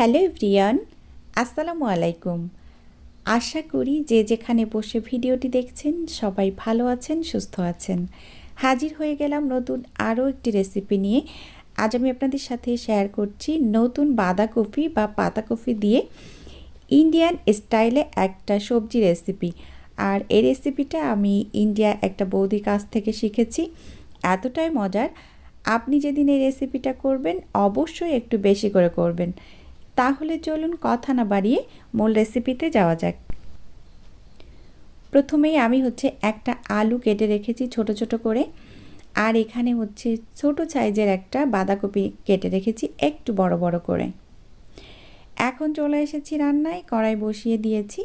Hello everyone, আসসালামু আলাইকুম। আশা করি যে যেখানে বসে ভিডিওটি দেখছেন সবাই ভালো আছেন, সুস্থ আছেন। হাজির হয়ে গেলাম নতুন আরও একটি রেসিপি নিয়ে। আজ আমি আপনাদের সাথে শেয়ার করছি নতুন বাঁধাকপি বা পাতাকপি দিয়ে ইন্ডিয়ান স্টাইলে একটা সবজি রেসিপি। আর এই রেসিপিটা আমি ইন্ডিয়া একটা বৌদির কাছ থেকে শিখেছি। এতটাই মজার। আপনি যেদিন এই রেসিপিটা করবেন, অবশ্যই একটু বেশি করে করবেন। তাহলে চলুন কথা না বাড়িয়ে মূল রেসিপিতে যাওয়া যাক। প্রথমেই আমি হচ্ছে একটা আলু কেটে রেখেছি ছোট ছোট করে, আর এখানে হচ্ছে ছোট সাইজের একটা বাঁধাকপি কেটে রেখেছি একটু বড় বড় করে। এখন চলে এসেছি রান্নায়, কড়াই বসিয়ে দিয়েছি।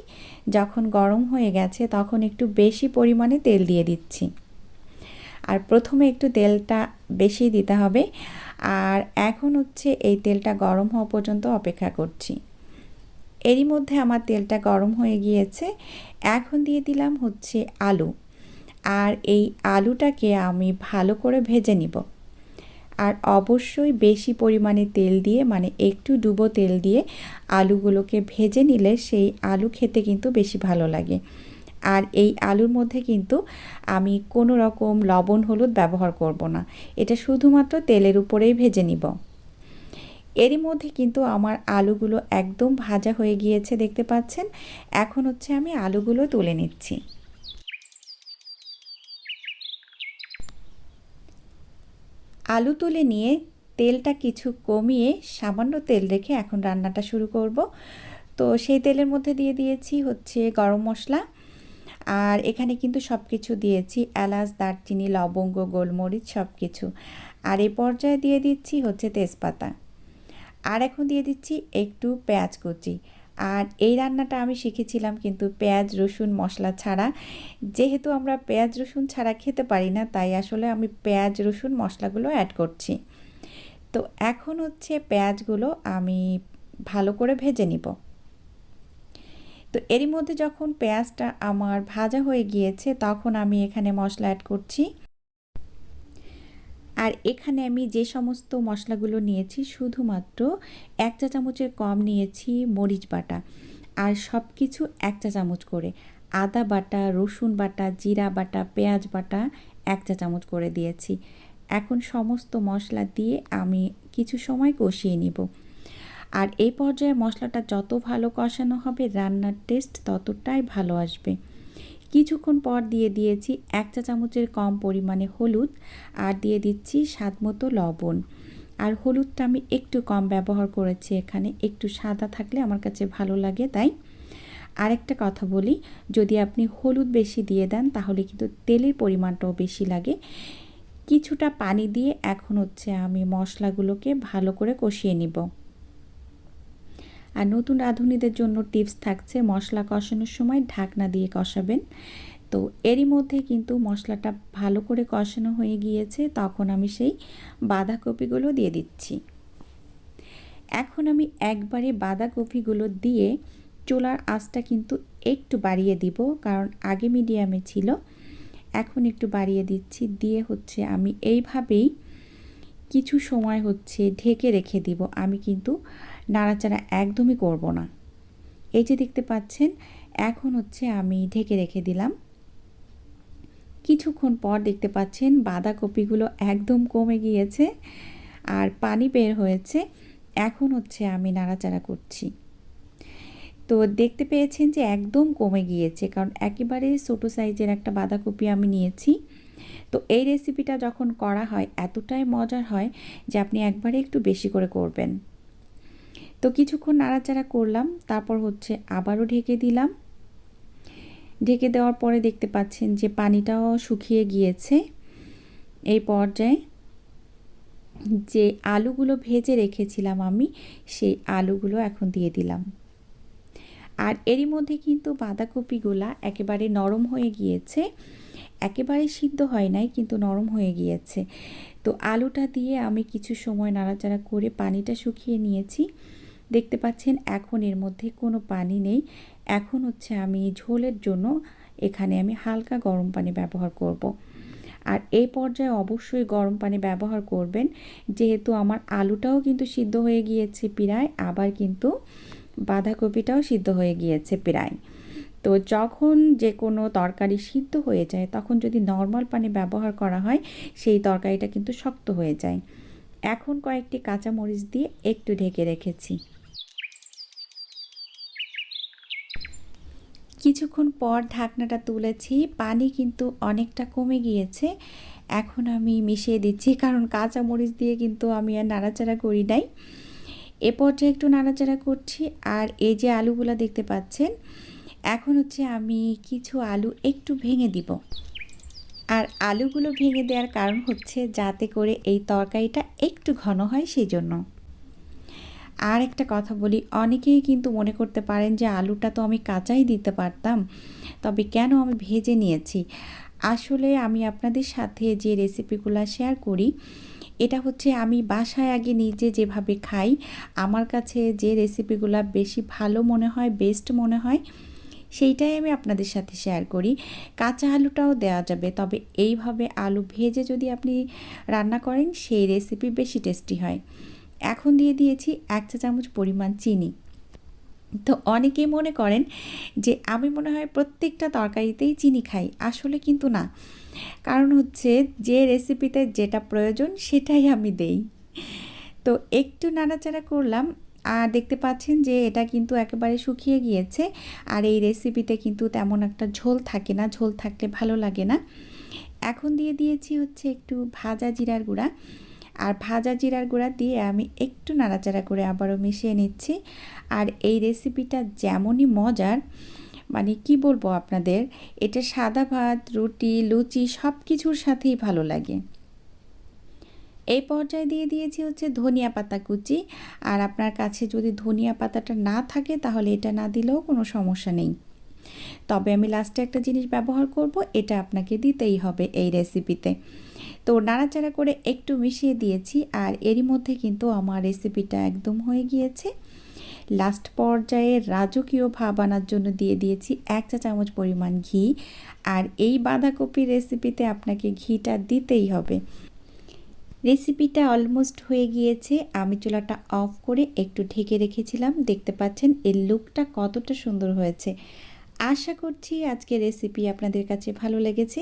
যখন গরম হয়ে গেছে তখন একটু বেশি পরিমাণে তেল দিয়ে দিচ্ছি। আর প্রথমে একটু তেলটা বেশি দিতে হবে। আর এখন হচ্ছে এই তেলটা গরম হওয়া পর্যন্ত অপেক্ষা করছি। এরই মধ্যে আমার তেলটা গরম হয়ে গিয়েছে। এখন দিয়ে দিলাম হচ্ছে আলু। আর এই আলুটাকে আমি ভালো করে ভেজে নিব। আর অবশ্যই বেশি পরিমাণে তেল দিয়ে মানে একটু ডুবো তেল দিয়ে আলুগুলোকে ভেজে নিলে সেই আলু খেতে কিন্তু বেশি ভালো লাগে। আর এই আলুর মধ্যে কিন্তু আমি কোনো রকম লবণ, হলুদ ব্যবহার করব না। এটা শুধুমাত্র তেলের উপরেই ভেজে নিব। এরই মধ্যে কিন্তু আমার আলুগুলো একদম ভাজা হয়ে গিয়েছে, দেখতে পাচ্ছেন? এখন হচ্ছে আমি আলুগুলো তুলে নিচ্ছি। আলু তুলে নিয়ে তেলটা কিছু কমিয়ে সামান্য তেল রেখে এখন রান্নাটা শুরু করব। তো সেই তেলের মধ্যে দিয়ে দিয়েছি হচ্ছে গরম মশলা আর এখানে কিন্তু সব কিছু দিয়েছি, এলাচ, দারচিনি, লবঙ্গ, গোলমরিচ সব কিছু আর এই পর্যায়ে দিয়ে দিচ্ছি হচ্ছে তেজপাতা। আর এখন দিয়ে দিচ্ছি একটু পেঁয়াজ কুচি। আর এই রান্নাটা আমি শিখেছিলাম কিন্তু পেঁয়াজ, রসুন, মশলা ছাড়া। যেহেতু আমরা পেঁয়াজ, রসুন ছাড়া খেতে পারি না, তাই আসলে আমি পেঁয়াজ, রসুন, মশলাগুলো অ্যাড করছি। তো এখন হচ্ছে পেঁয়াজগুলো আমি ভালো করে ভেজে নিব। তো এরই মধ্যে যখন পেঁয়াজটা আমার ভাজা হয়ে গিয়েছে, তখন আমি এখানে মশলা অ্যাড করছি। আর এখানে আমি যে সমস্ত মশলাগুলো নিয়েছি, শুধুমাত্র এক চা চামচের কম নিয়েছি মরিচ বাটা আর সব কিছু এক চা চামচ করে। আদা বাটা, রসুন বাটা, জিরা বাটা, পেঁয়াজ বাটা এক চা চামচ করে দিয়েছি। এখন সমস্ত মশলা দিয়ে আমি কিছু সময় কষিয়ে নিব। আর এই পর্যায়ে মশলাটা যত ভালো কষানো হবে, রান্নার টেস্ট ততটাই ভালো আসবে। কিছুক্ষণ পর দিয়ে দিয়েছি এক চা চামচের কম পরিমাণে হলুদ আর দিয়ে দিচ্ছি স্বাদ মতো লবণ। আর হলুদটা আমি একটু কম ব্যবহার করেছি এখানে, একটু সাদা থাকলে আমার কাছে ভালো লাগে, তাই? আরেকটা কথা বলি, যদি আপনি হলুদ বেশি দিয়ে দেন তাহলে কিন্তু তেলের পরিমাণটাও বেশি লাগে। কিছুটা পানি দিয়ে এখন হচ্ছে আমি মশলাগুলোকে ভালো করে কষিয়ে নিব। আর নতুন রাঁধুনিদের জন্য টিপস থাকছে মশলা কষানোর সময় ঢাকনা দিয়ে কষাবেন। তো এরই মধ্যে কিন্তু মশলাটা ভালো করে কষানো হয়ে গিয়েছে, তখন আমি সেই বাঁধাকপিগুলো দিয়ে দিচ্ছি। এখন আমি একবারে বাঁধাকপিগুলো দিয়ে চুলার আঁচটা কিন্তু একটু বাড়িয়ে দিব, কারণ আগে মিডিয়ামে ছিল। এখন একটু বাড়িয়ে দিচ্ছি, দিয়ে হচ্ছে আমি এইভাবেই কিছু সময় হচ্ছে ঢেকে রেখে দিব। আমি কিন্তু নাড়াচাড়া একদমই করব না। এই যে দেখতে পাচ্ছেন, এখন হচ্ছে আমি ঢেকে রেখে দিলাম। কিছুক্ষণ পর দেখতে পাচ্ছেন বাঁধাকপিগুলো একদম কমে গিয়েছে আর পানি বের হয়েছে। এখন হচ্ছে আমি নাড়াচাড়া করছি। তো দেখতে পেয়েছেন যে একদম কমে গিয়েছে, কারণ একেবারে ছোটো সাইজের একটা বাঁধাকপি আমি নিয়েছি। তো এই রেসিপিটা যখন করা হয়, এতটাই মজার হয় যে আপনি একবারে একটু বেশি করে করবেন। তো কিছুক্ষণ নাড়াচাড়া করলাম, তারপর হচ্ছে আবারও ঢেকে দিলাম। ঢেকে দেওয়ার পরে দেখতে পাচ্ছেন যে পানিটাও শুকিয়ে গিয়েছে। এই পর্যায়ে যে আলুগুলো ভেজে রেখেছিলাম আমি, সেই আলুগুলো এখন দিয়ে দিলাম। আর এরই মধ্যে কিন্তু বাঁধাকপিগুলা একেবারে নরম হয়ে গিয়েছে। একেবারে সিদ্ধ হয় নাই, কিন্তু নরম হয়ে গিয়েছে। তো আলুটা দিয়ে আমি কিছু সময় নাড়াচাড়া করে পানিটা শুকিয়ে নিয়েছি। দেখতে পাচ্ছেন এখন এর মধ্যে কোনো পানি নেই। এখন হচ্ছে আমি ঝোলের জন্য এখানে আমি হালকা গরম পানি ব্যবহার করব। আর এই পর্যায়ে অবশ্যই গরম পানি ব্যবহার করবেন। যেহেতু আমার আলুটাও কিন্তু সিদ্ধ হয়ে গিয়েছে প্রায়, আবার কিন্তু বাঁধাকপিটাও সিদ্ধ হয়ে গিয়েছে প্রায়। তো যখন যে কোনো তরকারি সিদ্ধ হয়ে যায়, তখন যদি নর্মাল পানি ব্যবহার করা হয়, সেই তরকারিটা কিন্তু শক্ত হয়ে যায়। এখন কয়েকটি কাঁচামরিচ দিয়ে একটু ঢেকে রেখেছি। কিছুক্ষণ পর ঢাকনাটা তুলেছি, পানি কিন্তু অনেকটা কমে গিয়েছে। এখন আমি মিশিয়ে দিচ্ছি, কারণ কাঁচা মরিচ দিয়ে কিন্তু আমি আর নাড়াচাড়া করি নাই। এ পর্যায়ে একটু নাড়াচাড়া করছি, আর এই যে আলুগুলো দেখতে পাচ্ছেন, এখন হচ্ছে আমি কিছু আলু একটু ভেঙে দিব। আর আলুগুলো ভেঙে দেওয়ার কারণ হচ্ছে যাতে করে এই তরকারিটা একটু ঘন হয়, সেই জন্য। আর একটা কথা বলি, অনেকেই কিন্তু মনে করতে পারেন যে আলুটা তো আমি কাঁচাই দিতে পারতাম, তবে কেন আমি ভেজে নিয়েছি? আসলে আমি আপনাদের সাথে যে রেসিপিগুলো শেয়ার করি, এটা হচ্ছে আমি বাসায় আগে নিজে যেভাবে খাই, আমার কাছে যে রেসিপিগুলো বেশি ভালো মনে হয় বেস্ট মনে হয়, সেইটাই আমি আপনাদের সাথে শেয়ার করি। কাঁচা আলুটাও দেওয়া যাবে, তবে এইভাবে আলু ভেজে যদি আপনি রান্না করেন, সেই রেসিপি বেশি টেস্টি হয়। এখন দিয়ে দিয়েছি এক চা চামচ পরিমাণ চিনি। তো অনেকেই মনে করেন যে আমি মনে হয় প্রত্যেকটা তরকারিতেই চিনি খাই, আসলে কিন্তু না। কারণ হচ্ছে যে রেসিপিতে যেটা প্রয়োজন সেটাই আমি দেই। তো একটু নাড়াচাড়া করলাম, আর দেখতে পাচ্ছেন যে এটা কিন্তু একেবারে শুকিয়ে গিয়েছে, আর এই রেসিপিতে কিন্তু তেমন একটা ঝোল থাকে না, ঝোল থাকলে ভালো লাগে না। এখন দিয়ে দিয়েছি হচ্ছে একটু ভাজা জিরার গুঁড়া। আর ভাজা জিরার গুঁড়া দিয়ে আমি একটু নাড়াচাড়া করে আবারও মিশিয়ে নিচ্ছি। আর এই রেসিপিটা যেমনই মজার মানে কি বলব আপনাদের, এটা সাদা ভাত, রুটি, লুচি সব কিছুর সাথেই ভালো লাগে। এই পর্যায়ে দিয়ে দিয়েছি হচ্ছে ধনিয়া পাতা কুচি। আর আপনার কাছে যদি ধনিয়া পাতাটা না থাকে তাহলে এটা না দিলেও কোনো সমস্যা নেই। তবে আমি লাস্টে একটা জিনিস ব্যবহার করব, এটা আপনাকে দিতেই হবে এই রেসিপিতে তো নাড়াচাড়া করে একটু মিশিয়ে দিয়েছি আর এরই মধ্যে কিন্তু আমার রেসিপিটা একদম হয়ে গিয়েছে। লাস্ট পর্যায়ে রাজকীয় ভাব আনার জন্য দিয়ে দিয়েছি এক চা চামচ পরিমাণ ঘি আর এই বাঁধাকপির রেসিপিতে আপনাকে ঘিটা দিতেই হবে। রেসিপিটা অলমোস্ট হয়ে গিয়েছে। আমি চুলাটা অফ করে একটু ঢেকে রেখেছিলাম। দেখতে পাচ্ছেন, এর লুকটা কতটা সুন্দর হয়েছে। আশা করছি আজকে রেসিপি আপনাদের কাছে ভালো লেগেছে।